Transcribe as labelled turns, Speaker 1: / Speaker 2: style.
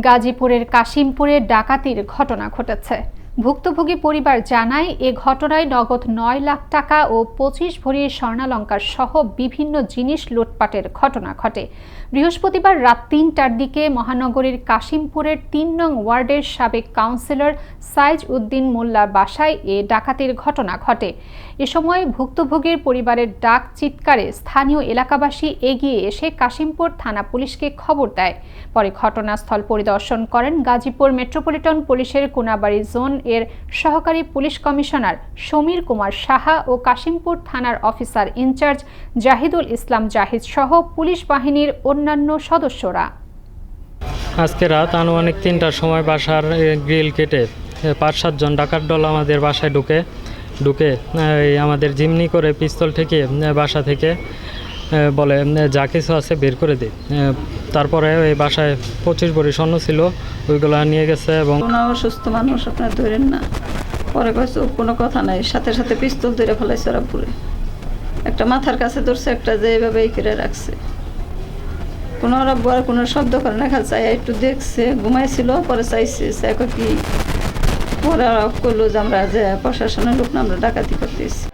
Speaker 1: গাজীপুরের কাশিমপুরে ডাকাতির ঘটনা ঘটেছে। ভুক্তভোগী পরিবার জানায়, এ ঘটনায় নগদ নয় লাখ টাকা ও পঁচিশ ভরির স্বর্ণালঙ্কার সহ বিভিন্ন জিনিস লুটপাটের ঘটনা ঘটে। বৃহস্পতিবার রাত তিনটার দিকে মহানগরীর কাশিমপুরের তিন নং ওয়ার্ডের সাবেক কাউন্সিলর সাইজ উদ্দিন মোল্লার বাসায় এ ডাকাতির ঘটনা ঘটে। এ সময় ভুক্তভোগীর পরিবারের ডাক চিৎকারে স্থানীয় এলাকাবাসী এগিয়ে এসে কাশিমপুর থানা পুলিশকে খবর দেয়। পরে ঘটনাস্থল পরিদর্শন করেন গাজীপুর মেট্রোপলিটন পুলিশের কোনাবাড়ি জোন এর সহকারী পুলিশ কমিশনার সমীর কুমার সাহা ও কাশিমপুর থানার officer in charge Zahidul Islam Zahid সহ পুলিশ বাহিনীর অন্যান্য সদস্যরা।
Speaker 2: আজকে রাত আনুমানিক তিনটার সময় বাসার গ্রিল কেটে পাঁচ সাতজন ডাকাত দল আমাদের বাসায় ঢুকে ঢুকে আমাদের জিমনি করে পিস্তল এ, বাসা থেকে বলে যা কিছু আছে বের করে দিই তারপরে এই বাসায় পঁচিশ ভরি স্বর্ণ ছিল, ওইগুলো নিয়ে গেছে এবং
Speaker 3: অসুস্থ মানুষ আপনার ধরেন না। পরে কয়েছে কোনো কথা নাই। সাথে সাথে পিস্তল ধরে ফেলাইছে ওরা পুরে একটা মাথার কাছে ধরছে, একটা যে এইভাবে এই করে রাখছে। কোনো ওরা বড় কোনো শব্দ করে না, খালি চাই একটু দেখছে, ঘুমাইছিল, পরে চাইছে চাই কি, পরে করল যে আমরা যে প্রশাসনের লোক না, আমরা ডাকাতি করতেছি।